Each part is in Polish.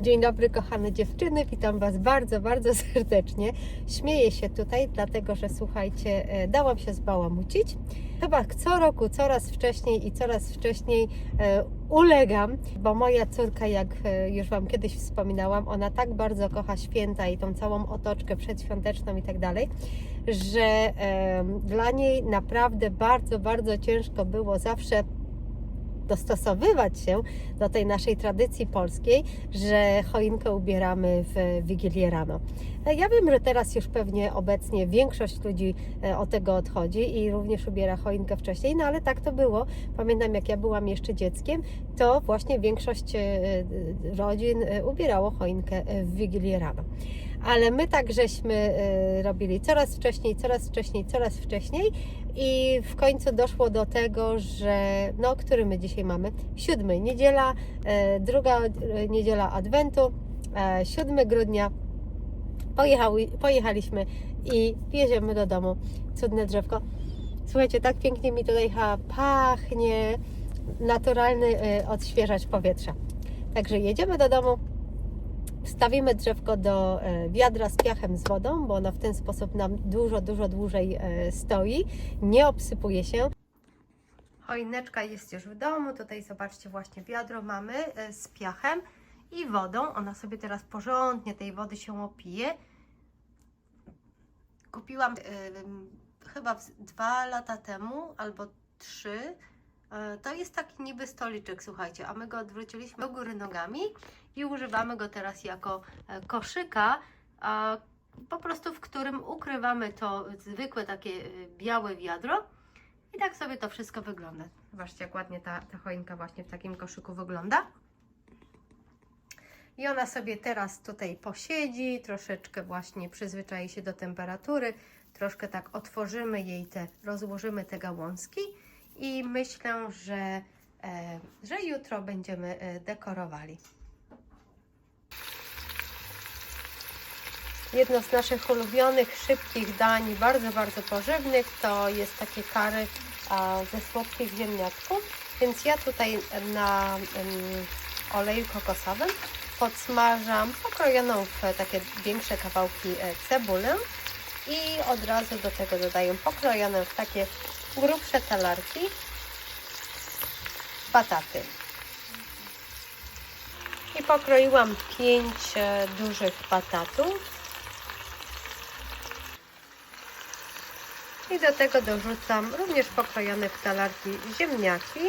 Dzień dobry, kochane dziewczyny. Witam Was bardzo, bardzo serdecznie. Śmieję się tutaj, dlatego że słuchajcie, e, dałam się zbałamucić. Chyba co roku coraz wcześniej i coraz wcześniej e, ulegam, bo moja córka, jak e, już Wam kiedyś wspominałam, ona tak bardzo kocha święta i tą całą otoczkę przedświąteczną i tak dalej, że dla niej naprawdę bardzo, bardzo ciężko było zawsze dostosowywać się do tej naszej tradycji polskiej, że choinkę ubieramy w Wigilię rano. E, Ja wiem, że teraz już pewnie obecnie większość ludzi e, od tego odchodzi i również ubiera choinkę wcześniej, no ale tak to było. Pamiętam, jak ja byłam jeszcze dzieckiem, to właśnie większość e, rodzin ubierało choinkę w Wigilię rano. Ale my tak żeśmy e, robili coraz wcześniej, coraz wcześniej, coraz wcześniej i w końcu doszło do tego, że no, który my dzisiaj mamy? Siódmy, niedziela, e, druga e, niedziela Adwentu, e, 7 grudnia. Pojechały, pojechaliśmy i wjedziemy do domu. Cudne drzewko. Słuchajcie, tak pięknie mi tutaj pachnie. Naturalny e, odświeżacz powietrza. Także jedziemy do domu, wstawimy drzewko do e, wiadra z piachem z wodą, bo ono w ten sposób nam dużo, dużo dłużej e, stoi, nie obsypuje się. Choineczka jest już w domu, tutaj zobaczcie właśnie wiadro mamy e, z piachem i wodą. Ona sobie teraz porządnie tej wody się opije. Kupiłam e, chyba dwa lata temu albo trzy. E, To jest taki niby stoliczek, słuchajcie, a my go odwróciliśmy do góry nogami i używamy go teraz jako e, koszyka, po prostu w którym ukrywamy to zwykłe takie e, białe wiadro i tak sobie to wszystko wygląda. Zobaczcie, jak ładnie ta, ta choinka właśnie w takim koszyku wygląda. I ona sobie teraz tutaj posiedzi, troszeczkę właśnie przyzwyczai się do temperatury, troszkę tak otworzymy jej te, rozłożymy te gałązki i myślę, że, e, że jutro będziemy e, dekorowali. Jedno z naszych ulubionych, szybkich dań, bardzo, bardzo pożywnych, to jest takie kary ze słodkich ziemniaczków. Więc ja tutaj na oleju kokosowym podsmażam pokrojoną w takie większe kawałki e, cebulę i od razu do tego dodaję pokrojone w takie grubsze talarki bataty. I pokroiłam pięć e, dużych batatów. I do tego dorzucam również pokrojone w talarki ziemniaki.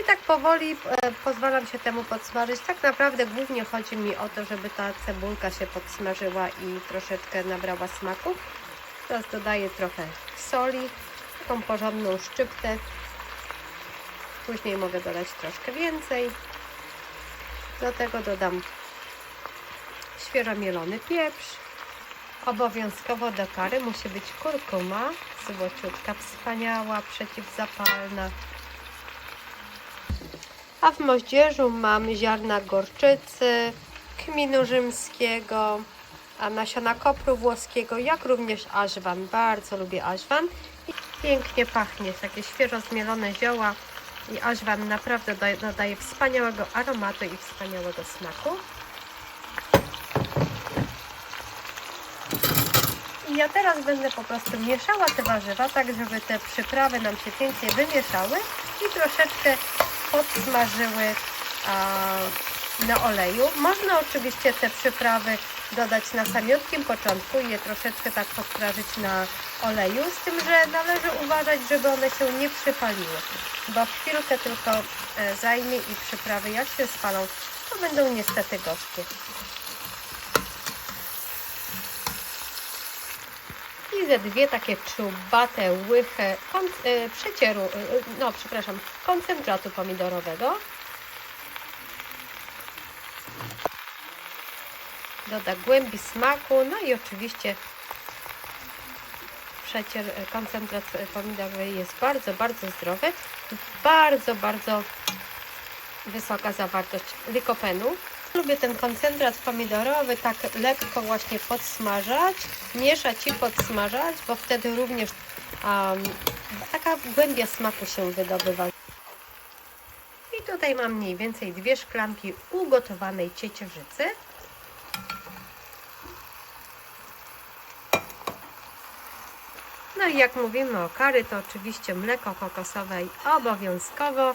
I tak powoli e, pozwalam się temu podsmażyć. Tak naprawdę głównie chodzi mi o to, żeby ta cebulka się podsmażyła i troszeczkę nabrała smaku. Teraz dodaję trochę soli, taką porządną szczyptę. Później mogę dodać troszkę więcej. Do tego dodam świeżo mielony pieprz. Obowiązkowo do kary musi być kurkuma, złociutka, wspaniała, przeciwzapalna. A w moździerzu mam ziarna gorczycy, kminu rzymskiego, a nasiona kopru włoskiego, jak również ażwan. Bardzo lubię ażwan. I pięknie pachnie, takie świeżo zmielone zioła i ażwan naprawdę daje, nadaje wspaniałego aromatu i wspaniałego smaku. I ja teraz będę po prostu mieszała te warzywa, tak żeby te przyprawy nam się pięknie wymieszały i troszeczkę podsmażyły a, na oleju. Można oczywiście te przyprawy dodać na samiutkim początku i je troszeczkę tak podsmażyć na oleju, z tym, że należy uważać, żeby one się nie przypaliły, bo chwilkę tylko e, zajmie i przyprawy jak się spalą, to będą niestety gorzkie. i ze dwie takie czubate łychy y, przecieru, y, no przepraszam, koncentratu pomidorowego. Doda głębi smaku, no i oczywiście przecier, koncentrat pomidorowy jest bardzo, bardzo zdrowy. Bardzo, bardzo wysoka zawartość lykopenu. Lubię ten koncentrat pomidorowy tak lekko właśnie podsmażać, mieszać i podsmażać, bo wtedy również um, taka głębia smaku się wydobywa. I tutaj mam mniej więcej dwie szklanki ugotowanej ciecierzycy. No i jak mówimy o kary, to oczywiście mleko kokosowe i obowiązkowo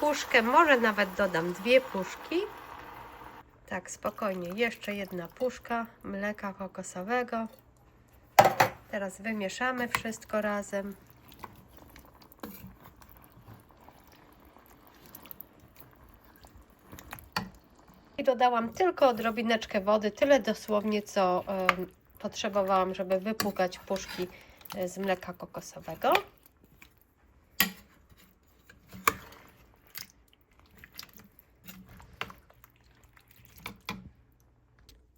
puszkę, może nawet dodam dwie puszki. Tak, spokojnie, jeszcze jedna puszka mleka kokosowego. Teraz wymieszamy wszystko razem. Dodałam tylko odrobineczkę wody, tyle dosłownie, co potrzebowałam, żeby wypłukać puszki e, z mleka kokosowego.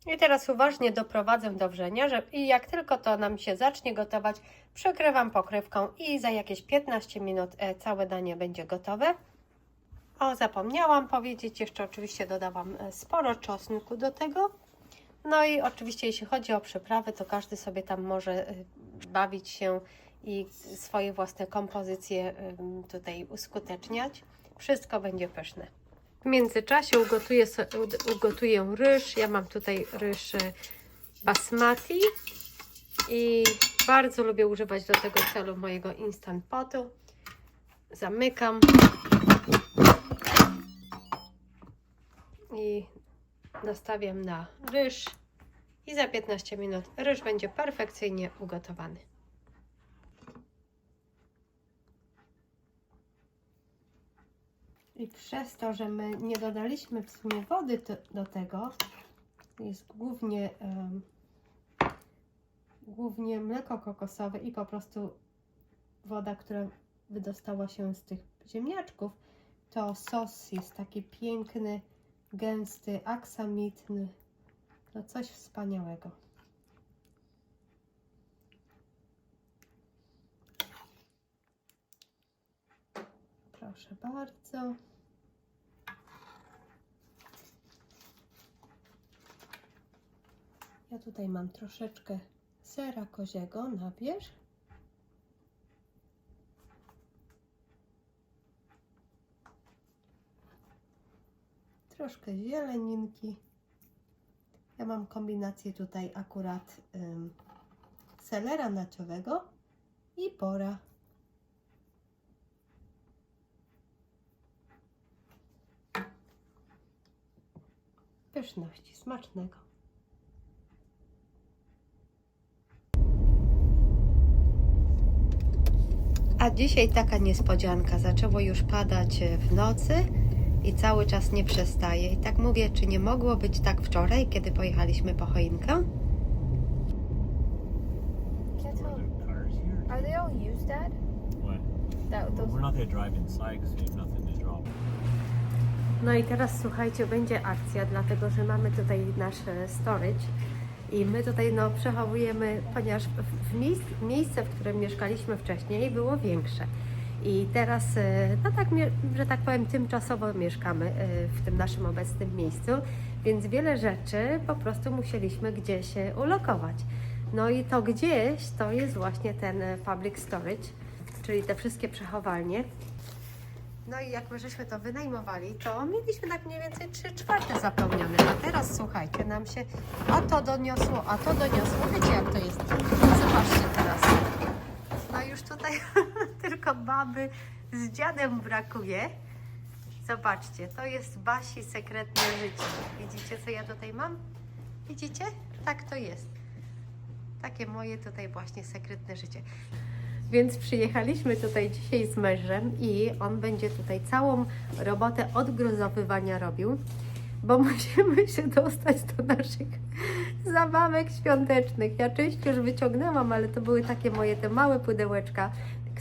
I teraz uważnie doprowadzę do wrzenia, że i jak tylko to nam się zacznie gotować, przykrywam pokrywką i za jakieś 15 minut e, całe danie będzie gotowe. O, zapomniałam powiedzieć, jeszcze oczywiście dodałam e, sporo czosnku do tego. No i oczywiście jeśli chodzi o przyprawy, to każdy sobie tam może e, bawić się i swoje własne kompozycje tutaj uskuteczniać. Wszystko będzie pyszne. W międzyczasie ugotuję, ugotuję ryż. Ja mam tutaj ryż e, basmati i bardzo lubię używać do tego celu mojego instant potu. Zamykam i nastawiam na ryż i za 15 minut ryż będzie perfekcyjnie ugotowany. I przez to, że my nie dodaliśmy w sumie wody do tego, jest głównie, em, głównie mleko kokosowe i po prostu woda, która wydostała się z tych ziemniaczków, to sos jest taki piękny, gęsty, aksamitny. No coś wspaniałego. Proszę bardzo. Ja tutaj mam troszeczkę sera koziego na. Troszkę zieleninki. Ja mam kombinację tutaj akurat ym, selera naciowego i pora. Pyszności, smacznego. A dzisiaj taka niespodzianka. Zaczęło już padać w nocy i cały czas nie przestaje. I tak mówię, czy nie mogło być tak wczoraj, kiedy pojechaliśmy po choinkę? Can't Are tell. there cars here? Are they all used, Dad? What? That Well, those. we're not gonna drive inside because we have nothing to drop. No i teraz słuchajcie, będzie akcja, dlatego że mamy tutaj nasz e, storage i my tutaj no, przechowujemy, ponieważ w- w miejsc, miejsce, w którym mieszkaliśmy wcześniej było większe. I teraz, e, no tak, że tak powiem, tymczasowo mieszkamy e, w tym naszym obecnym miejscu, więc wiele rzeczy po prostu musieliśmy gdzieś e, ulokować. No i to gdzieś to jest właśnie ten public storage, czyli te wszystkie przechowalnie. No i jak my żeśmy to wynajmowali, to mieliśmy tak mniej więcej 3 czwarte zapełnione. A teraz słuchajcie, nam się a to doniosło, a to doniosło. Wiecie jak to jest? Zobaczcie teraz. No już tutaj tylko baby z dziadem brakuje. Zobaczcie, to jest Basi sekretne życie. Widzicie co ja tutaj mam? Widzicie? Tak to jest. Takie moje tutaj właśnie sekretne życie. Więc przyjechaliśmy tutaj dzisiaj z mężem i on będzie tutaj całą robotę odgruzowywania robił, bo musimy się dostać do naszych zabawek świątecznych. Ja część już wyciągnęłam, ale to były takie moje te małe pudełeczka,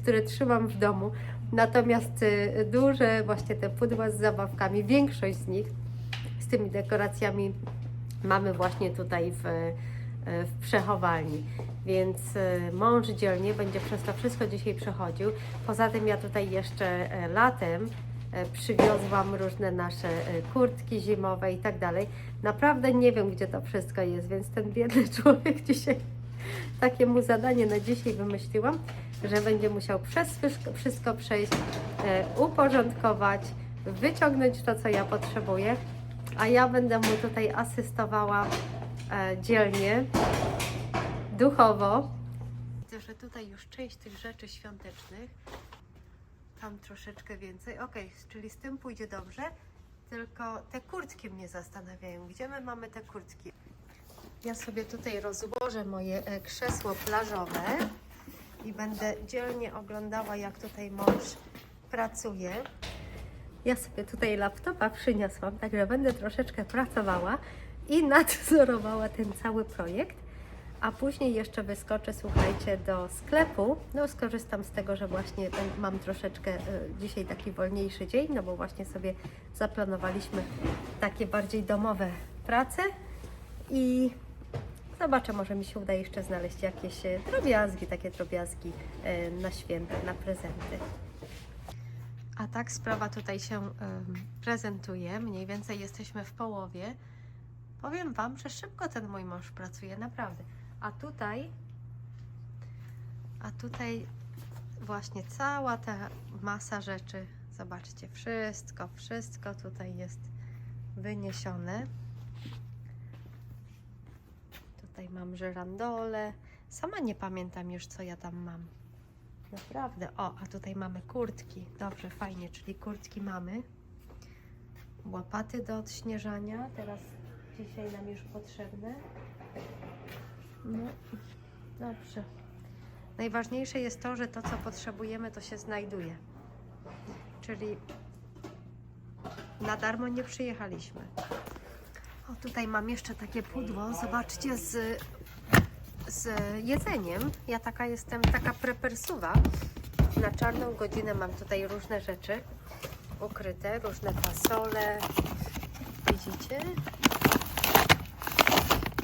które trzymam w domu. Natomiast y, duże właśnie te pudła z zabawkami, większość z nich z tymi dekoracjami mamy właśnie tutaj w, e, w przechowalni. Więc e, mąż dzielnie będzie przez to wszystko dzisiaj przechodził. Poza tym ja tutaj jeszcze e, latem e, przywiozłam różne nasze e, kurtki zimowe i tak dalej. Naprawdę nie wiem, gdzie to wszystko jest, więc ten biedny człowiek dzisiaj takie mu zadanie na dzisiaj wymyśliłam. Że będzie musiał przez wszystko, przejść, e, uporządkować, wyciągnąć to, co ja potrzebuję, a ja będę mu tutaj asystowała e, dzielnie, duchowo. Widzę, że tutaj już część tych rzeczy świątecznych, tam troszeczkę więcej. Ok, czyli z tym pójdzie dobrze, tylko te kurtki mnie zastanawiają. Gdzie my mamy te kurtki? Ja sobie tutaj rozłożę moje e, krzesło plażowe i będę dzielnie oglądała, jak tutaj mąż pracuje. Ja sobie tutaj laptopa przyniosłam, także będę troszeczkę pracowała i nadzorowała ten cały projekt. A później jeszcze wyskoczę, słuchajcie, do sklepu. No, skorzystam z tego, że właśnie ten- mam troszeczkę e, dzisiaj taki wolniejszy dzień, no bo właśnie sobie zaplanowaliśmy takie bardziej domowe prace i zobaczę, może mi się uda jeszcze znaleźć jakieś e, drobiazgi, takie drobiazgi e, na święta, na prezenty. A tak sprawa tutaj się prezentuje. Mniej więcej jesteśmy w połowie. Powiem Wam, że szybko ten mój mąż pracuje, naprawdę. A tutaj, a tutaj właśnie cała ta masa rzeczy. Zobaczcie, wszystko, wszystko tutaj jest wyniesione. Mam żerandole. Sama nie pamiętam już, co ja tam mam. Naprawdę. O, a tutaj mamy kurtki. Dobrze, fajnie, czyli kurtki mamy. Łapaty do odśnieżania. Teraz dzisiaj nam już potrzebne. No, dobrze. Najważniejsze jest to, że to, co potrzebujemy, to się znajduje. Czyli na darmo nie przyjechaliśmy. O, tutaj mam jeszcze takie pudło. Zobaczcie, z z jedzeniem. Ja taka jestem, taka prepersuwa. Na czarną godzinę mam tutaj różne rzeczy ukryte, różne fasole. Widzicie?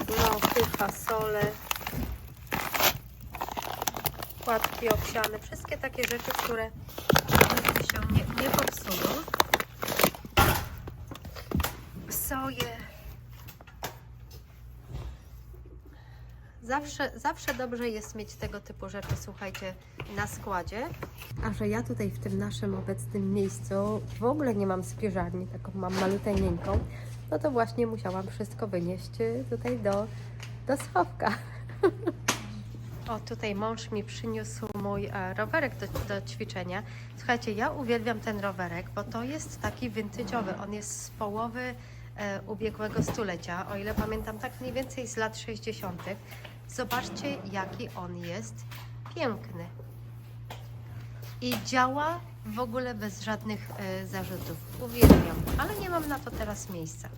Lochy, fasole, płatki owsiane, wszystkie takie rzeczy, które się nie, nie popsują. Soje. Zawsze, zawsze dobrze jest mieć tego typu rzeczy, słuchajcie, na składzie. A że ja tutaj w tym naszym obecnym miejscu w ogóle nie mam spiżarni, taką mam maluteńką, no to właśnie musiałam wszystko wynieść y, tutaj do, do schowka. O, tutaj mąż mi przyniósł mój e, rowerek do, do ćwiczenia. Słuchajcie, ja uwielbiam ten rowerek, bo to jest taki vintage'owy. On jest z połowy e, ubiegłego stulecia, o ile pamiętam, tak mniej więcej z lat 60. Zobaczcie, jaki on jest piękny. I działa w ogóle bez żadnych e, zarzutów. Uwielbiam, ale nie mam na to teraz miejsca.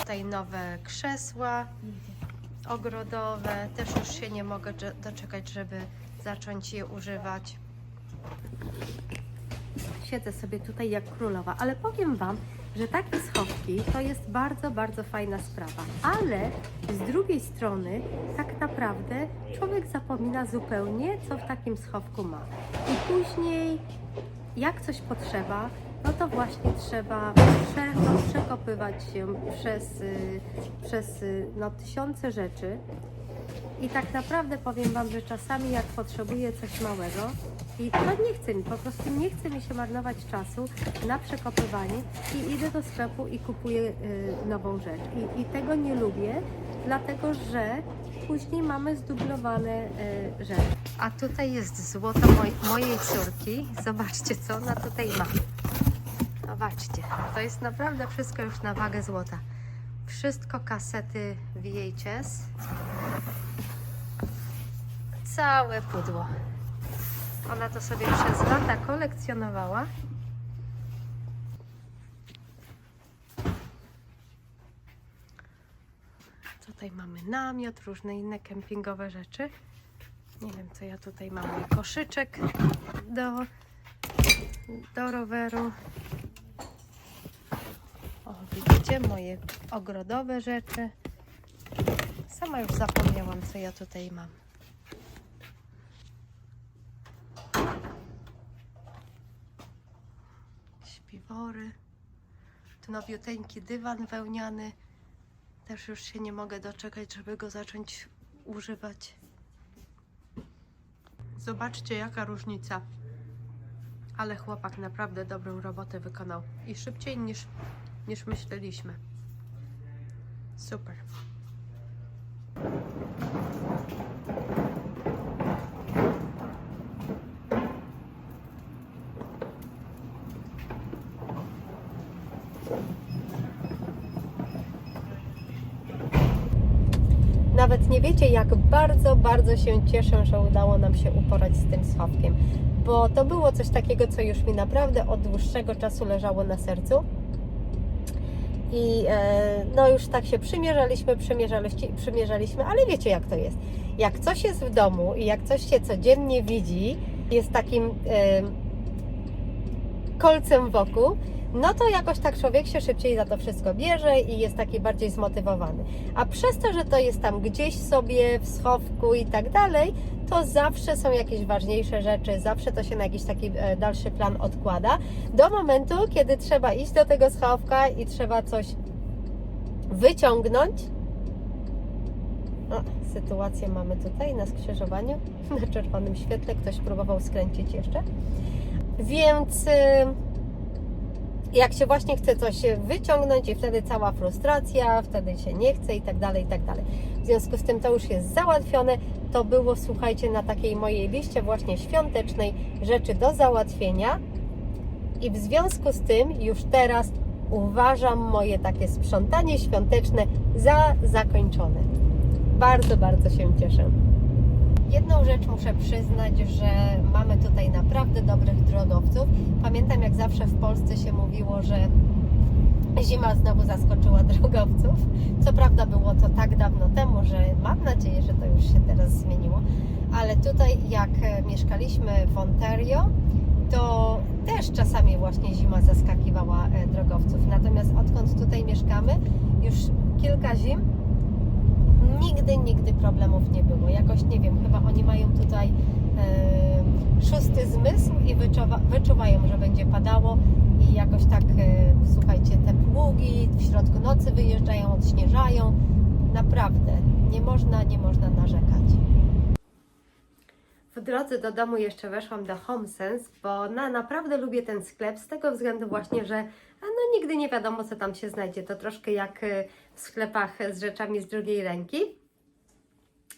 Tutaj nowe krzesła ogrodowe. Też już się nie mogę doczekać, żeby zacząć je używać. Siedzę sobie tutaj jak królowa, ale powiem Wam, że takie schowki to jest bardzo, bardzo fajna sprawa. Ale z drugiej strony, tak naprawdę człowiek zapomina zupełnie, co w takim schowku ma. I później, jak coś potrzeba, no to właśnie trzeba no, przekopywać się przez, y, przez y, no, tysiące rzeczy. I tak naprawdę powiem Wam, że czasami jak potrzebuję coś małego i to nie chce mi, po prostu nie chce mi się marnować czasu na przekopywanie i idę do sklepu i kupuję y, nową rzecz. I, I tego nie lubię, dlatego że później mamy zdublowane y, rzeczy. A tutaj jest złoto moj, mojej córki. Zobaczcie, co ona tutaj ma. Zobaczcie, to jest naprawdę wszystko już na wagę złota. Wszystko kasety VHS. Całe pudło. Ona to sobie przez lata kolekcjonowała. Tutaj mamy namiot, różne inne kempingowe rzeczy. Nie wiem, co ja tutaj mam. Koszyczek do, do roweru. O, widzicie, moje ogrodowe rzeczy. Sama już zapomniałam, co ja tutaj mam. Śpiwory. Nowiuteńki dywan wełniany. Też już się nie mogę doczekać, żeby go zacząć używać. Zobaczcie, jaka różnica. Ale chłopak naprawdę dobrą robotę wykonał. I szybciej niż, niż myśleliśmy. Super. Nawet nie wiecie, jak bardzo, bardzo się cieszę, że udało nam się uporać z tym schowkiem, bo to było coś takiego, co już mi naprawdę od dłuższego czasu leżało na sercu. I e, no już tak się przymierzaliśmy, przymierzaliśmy, przymierzaliśmy, ale wiecie jak to jest. Jak coś jest w domu i jak coś się codziennie widzi, jest takim e, kolcem wokół, no to jakoś tak człowiek się szybciej za to wszystko bierze i jest taki bardziej zmotywowany. A przez to, że to jest tam gdzieś sobie w schowku i tak dalej, to zawsze są jakieś ważniejsze rzeczy, zawsze to się na jakiś taki e, dalszy plan odkłada, do momentu, kiedy trzeba iść do tego schowka i trzeba coś wyciągnąć. O, sytuację mamy tutaj na skrzyżowaniu, na czerwonym świetle, ktoś próbował skręcić jeszcze. Więc... jak się właśnie chce coś wyciągnąć i wtedy cała frustracja, wtedy się nie chce i tak dalej, i tak dalej. W związku z tym to już jest załatwione. To było, słuchajcie, na takiej mojej liście właśnie świątecznej rzeczy do załatwienia. I w związku z tym już teraz uważam moje takie sprzątanie świąteczne za zakończone. Bardzo, bardzo się cieszę. Jedną rzecz muszę przyznać, że mamy tutaj naprawdę dobrych drogowców. Pamiętam jak zawsze w Polsce się mówiło, że zima znowu zaskoczyła drogowców. Co prawda było to tak dawno temu, że mam nadzieję, że to już się teraz zmieniło. Ale tutaj jak e, mieszkaliśmy w Ontario, to też czasami właśnie zima zaskakiwała e, drogowców. Natomiast odkąd tutaj mieszkamy, już kilka zim nigdy, nigdy problemów nie było. Jakoś nie wiem, chyba oni mają tutaj e, szósty zmysł i wyczuwa, wyczuwają, że będzie padało i jakoś tak, e, słuchajcie, te pługi w środku nocy wyjeżdżają, odśnieżają. Naprawdę, nie można, nie można narzekać. W drodze do domu jeszcze weszłam do HomeSense, bo na, naprawdę lubię ten sklep z tego względu właśnie, że no nigdy nie wiadomo, co tam się znajdzie. To troszkę jak e, w sklepach z rzeczami z drugiej ręki.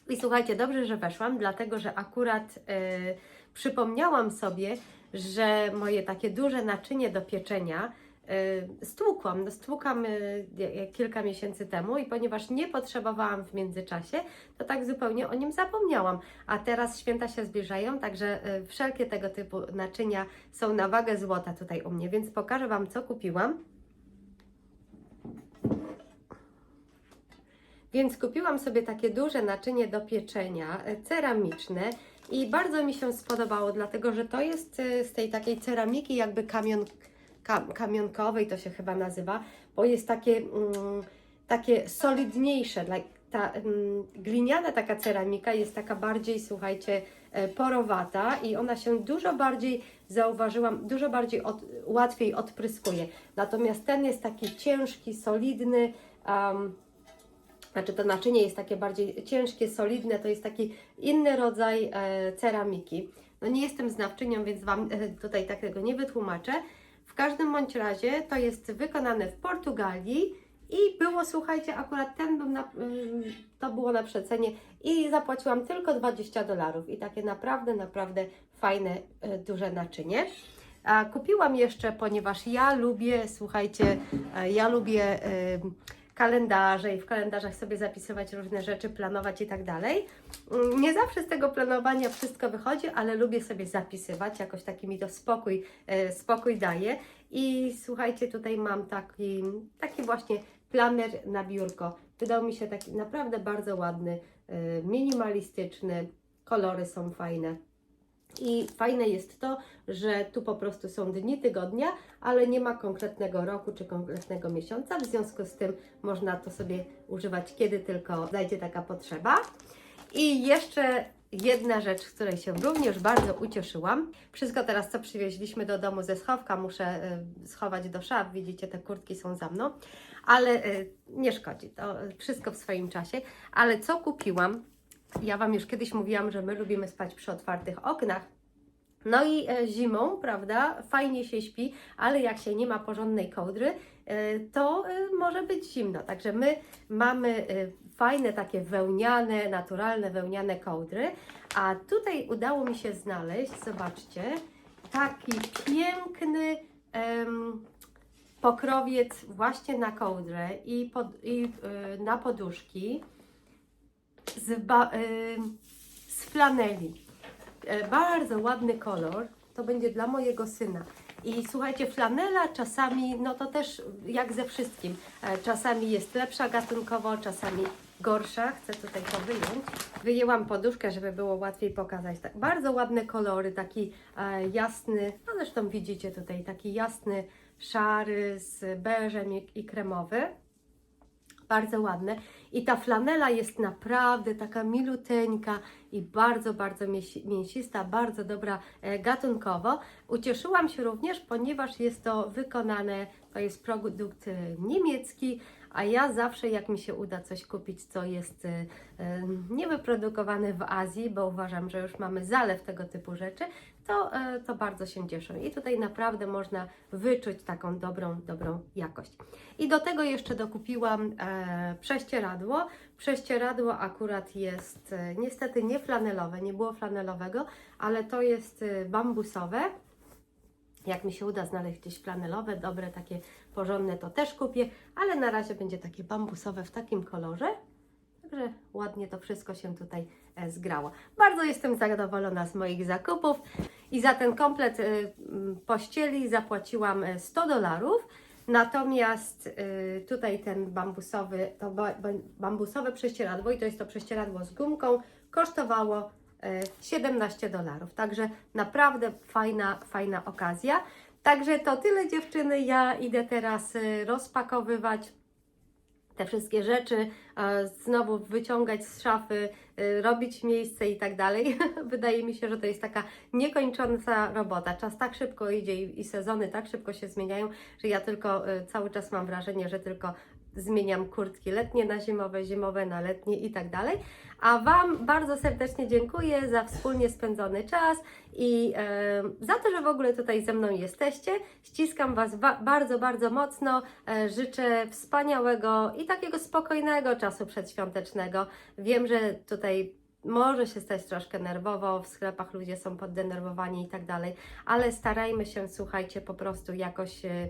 I słuchajcie, dobrze, że weszłam, dlatego że akurat e, przypomniałam sobie, że moje takie duże naczynie do pieczenia e, stłukłam. No, stłukam e, kilka miesięcy temu i ponieważ nie potrzebowałam w międzyczasie, to tak zupełnie o nim zapomniałam. A teraz święta się zbliżają, także e, wszelkie tego typu naczynia są na wagę złota tutaj u mnie, więc pokażę Wam, co kupiłam. Więc kupiłam sobie takie duże naczynie do pieczenia, e, ceramiczne i bardzo mi się spodobało, dlatego że to jest e, z tej takiej ceramiki jakby kamion, kam, kamionkowej, to się chyba nazywa, bo jest takie, mm, takie solidniejsze, ta mm, gliniana taka ceramika jest taka bardziej, słuchajcie, e, porowata i ona się dużo bardziej, zauważyłam, dużo bardziej od, łatwiej odpryskuje. Natomiast ten jest taki ciężki, solidny, um, znaczy to naczynie jest takie bardziej ciężkie, solidne, to jest taki inny rodzaj e, ceramiki. No nie jestem znawczynią, więc Wam e, tutaj tak tego nie wytłumaczę. W każdym bądź razie to jest wykonane w Portugalii i było, słuchajcie, akurat ten był na, to było na przecenie i zapłaciłam tylko 20 dolarów i takie naprawdę, naprawdę fajne, e, duże naczynie. Kupiłam jeszcze, ponieważ ja lubię, słuchajcie, ja lubię kalendarze i w kalendarzach sobie zapisywać różne rzeczy, planować i tak dalej. Mm, Nie zawsze z tego planowania wszystko wychodzi, ale lubię sobie zapisywać, jakoś taki mi to spokój, e, spokój daje. I słuchajcie, tutaj mam taki, taki właśnie planer na biurko. Wydał mi się taki naprawdę bardzo ładny, e, minimalistyczny, kolory są fajne. I fajne jest to, że tu po prostu są dni tygodnia, ale nie ma konkretnego roku czy konkretnego miesiąca. W związku z tym można to sobie używać kiedy tylko zajdzie taka potrzeba. I jeszcze jedna rzecz, z której się również bardzo ucieszyłam. Wszystko teraz, co przywieźliśmy do domu ze schowka, muszę y, schować do szaf. Widzicie, te kurtki są za mną, ale y, nie szkodzi. To wszystko w swoim czasie. Ale co kupiłam? Ja Wam już kiedyś mówiłam, że my lubimy spać przy otwartych oknach. No i e, zimą, prawda, fajnie się śpi, ale jak się nie ma porządnej kołdry, e, to e, może być zimno. Także my mamy fajne takie wełniane, naturalne wełniane kołdry, a tutaj udało mi się znaleźć, zobaczcie, taki piękny em, pokrowiec właśnie na kołdrę i, pod, i e, na poduszki z, ba, em, z flaneli. E, bardzo ładny kolor. To będzie dla mojego syna. I słuchajcie, flanela czasami, no to też jak ze wszystkim, e, czasami jest lepsza gatunkowo, czasami gorsza. Chcę tutaj to wyjąć. Wyjęłam poduszkę, żeby było łatwiej pokazać. Tak, bardzo ładne kolory, taki e, jasny, no zresztą widzicie tutaj, taki jasny, szary z beżem i, i kremowy bardzo ładne. I ta flanela jest naprawdę taka miluteńka i bardzo, bardzo mięsi- mięsista, bardzo dobra e, gatunkowo. Ucieszyłam się również, ponieważ jest to wykonane, to jest produkt e, niemiecki, a ja zawsze jak mi się uda coś kupić, co jest e, niewyprodukowane w Azji, bo uważam, że już mamy zalew tego typu rzeczy, to, to bardzo się cieszę. I tutaj naprawdę można wyczuć taką dobrą, dobrą jakość. I do tego jeszcze dokupiłam prześcieradło. Prześcieradło akurat jest e, niestety nie flanelowe, nie było flanelowego, ale to jest e, bambusowe. Jak mi się uda znaleźć gdzieś flanelowe, dobre, takie porządne, to też kupię, ale na razie będzie takie bambusowe w takim kolorze. Także ładnie to wszystko się tutaj e, zgrało. Bardzo jestem zadowolona z moich zakupów i za ten komplet pościeli zapłaciłam e, 100 dolarów. Natomiast y, tutaj ten bambusowy, to ba, ba, bambusowe prześcieradło i to jest to prześcieradło z gumką, kosztowało y, 17 dolarów. Także naprawdę fajna, fajna okazja. Także to tyle dziewczyny. Ja idę teraz y, rozpakowywać te wszystkie rzeczy, znowu wyciągać z szafy, y, robić miejsce i tak dalej. Wydaje mi się, że to jest taka niekończąca robota. Czas tak szybko idzie i, i sezony tak szybko się zmieniają, że ja tylko y, cały czas mam wrażenie, że tylko zmieniam kurtki letnie na zimowe, zimowe na letnie i tak dalej. A Wam bardzo serdecznie dziękuję za wspólnie spędzony czas i e, za to, że w ogóle tutaj ze mną jesteście. Ściskam Was ba- bardzo, bardzo mocno. E, życzę wspaniałego i takiego spokojnego czasu przedświątecznego. Wiem, że tutaj może się stać troszkę nerwowo, w sklepach ludzie są poddenerwowani i tak dalej, ale starajmy się, słuchajcie, po prostu jakoś e,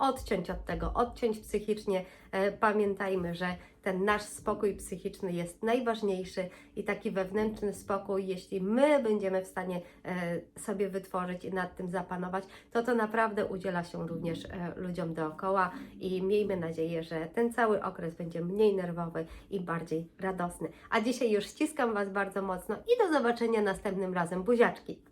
odciąć od tego, odciąć psychicznie. E, Pamiętajmy, że ten nasz spokój psychiczny jest najważniejszy i taki wewnętrzny spokój, jeśli my będziemy w stanie e, sobie wytworzyć i nad tym zapanować, to to naprawdę udziela się również e, ludziom dookoła i miejmy nadzieję, że ten cały okres będzie mniej nerwowy i bardziej radosny. A dzisiaj już ściskam Was bardzo mocno i do zobaczenia następnym razem. Buziaczki!